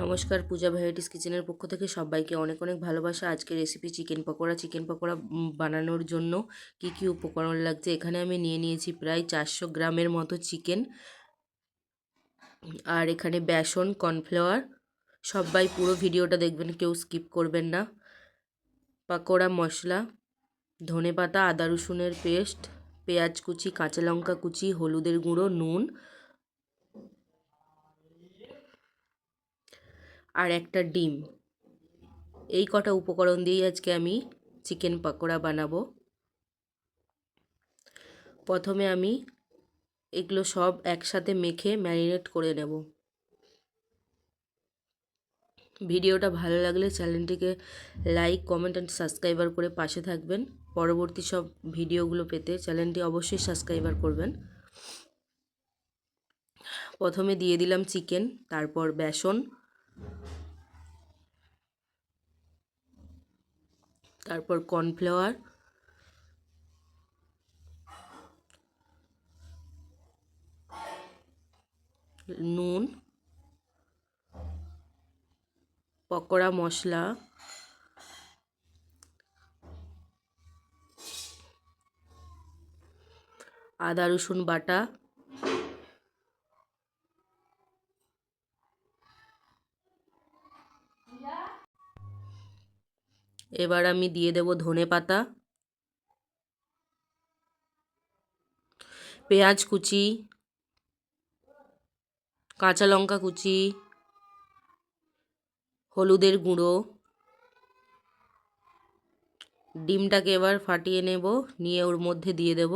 নমস্কার, পূজা ভ্যারাইটিস কিচেনের পক্ষ থেকে সবাইকে অনেক অনেক ভালোবাসা। আজকে recipe chicken pakora. Chicken pakora বানানোর জন্য কি কি উপকরণ লাগছে? এখানে আমি নিয়ে নিয়েছি প্রায় চারশো গ্রামের মতো চিকেন আর এখানে বেসন কর্নফ্লাওয়ার সবাই পুরো ভিডিওটা দেখবেন, কেউ স্কিপ করবেন না। পাকোড়া, মশলা ধনে পাতা আদা রসুনের পেস্ট পেঁয়াজ কুচি, কাঁচা লঙ্কা কুচি, হলুদের গুঁড়ো, নুন আর একটা ডিম। এই কটা উপকরণ দিয়েই আজকে আমি চিকেন পাকোড়া বানাবো। প্রথমে আমি এগুলো সব একসাথে মেখে ম্যারিনেট করে নেব। ভিডিওটা ভালো লাগলে চ্যানেলটিকে লাইক, কমেন্ট অ্যান্ড সাবস্ক্রাইবার করে পাশে থাকবেন। পরবর্তী সব ভিডিওগুলো পেতে চ্যানেলটি অবশ্যই সাবস্ক্রাইবার করবেন। প্রথমে দিয়ে দিলাম চিকেন, তারপর বেসন তারপর কর্নফ্লাওয়ার। নুন। পকোড়া মশলা। আদা রসুন বাটা। এবার আমি দিয়ে দেব ধনে পাতা, পেঁয়াজ কুচি, কাঁচা লঙ্কা কুচি, হলুদের গুঁড়ো। ডিমটাকে এবার ফাটিয়ে নেব, নিয়ে ওর মধ্যে দিয়ে দেব।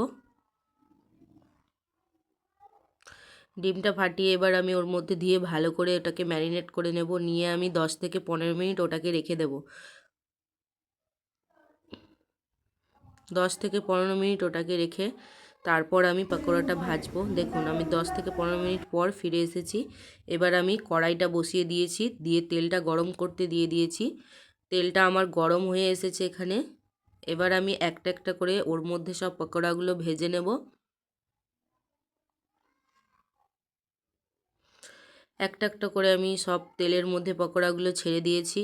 ডিমটা ফাটিয়ে এবার আমি ওর মধ্যে দিয়ে ভালো করে ওটাকে ম্যারিনেট করে নেব। নিয়ে আমি দশ থেকে পনেরো মিনিট ওটাকে রেখে দেব। দশ থেকে পনেরো মিনিট ওটাকে রেখে তারপর আমি পকোড়াটা ভাজবো। দেখুন, আমি দশ থেকে পনেরো মিনিট পর ফিরে এসেছি। এবার আমি কড়াইটা বসিয়ে দিয়েছি, দিয়ে তেলটা গরম করতে দিয়ে দিয়েছি। তেলটা আমার গরম হয়ে এসেছে এখানে। এবার আমি একটা একটা করে ওর মধ্যে সব পকোড়াগুলো ভেজে নেব। একটা একটা করে আমি সব তেলের মধ্যে পকোড়াগুলো ছেড়ে দিয়েছি।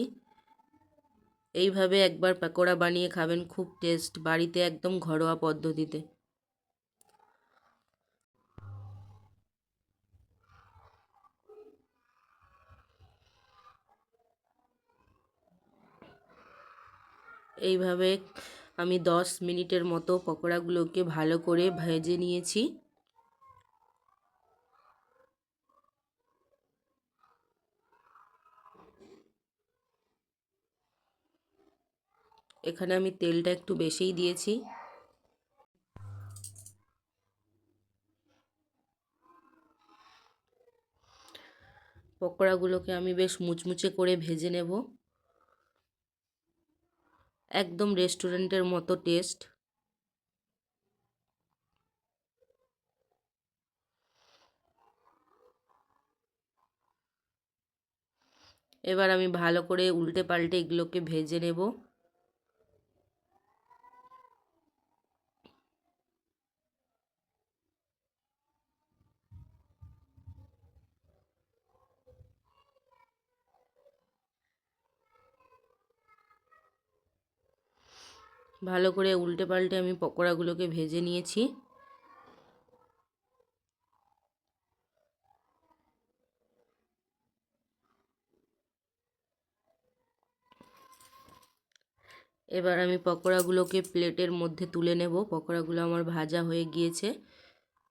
এইভাবে একবার পকোড়া বানিয়ে খাবেন, খুব টেস্ট, বাড়িতে একদম ঘরোয়া পদ্ধতিতে। এইভাবে আমি দশ মিনিটের মতো পকোড়াগুলোকে ভালো করে ভেজে নিয়েছি। এখানে আমি তেলটা একটু বেশিই দিয়েছি। পকোড়াগুলোকে আমি বেশ মুচমুচে করে ভেজে নেব। একদম রেস্টুরেন্টের মতো টেস্ট। এবার আমি ভালো করে উল্টে পাল্টে এগুলোকে ভেজে নেব। ভালো করে উল্টে পাল্টে আমি পকোড়াগুলোকে ভেজে নিয়েছি। এবার আমি পকোড়াগুলোকে প্লেটের মধ্যে তুলে নেব। পকোড়াগুলো আমার ভাজা হয়ে গিয়েছে।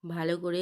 ভালো করে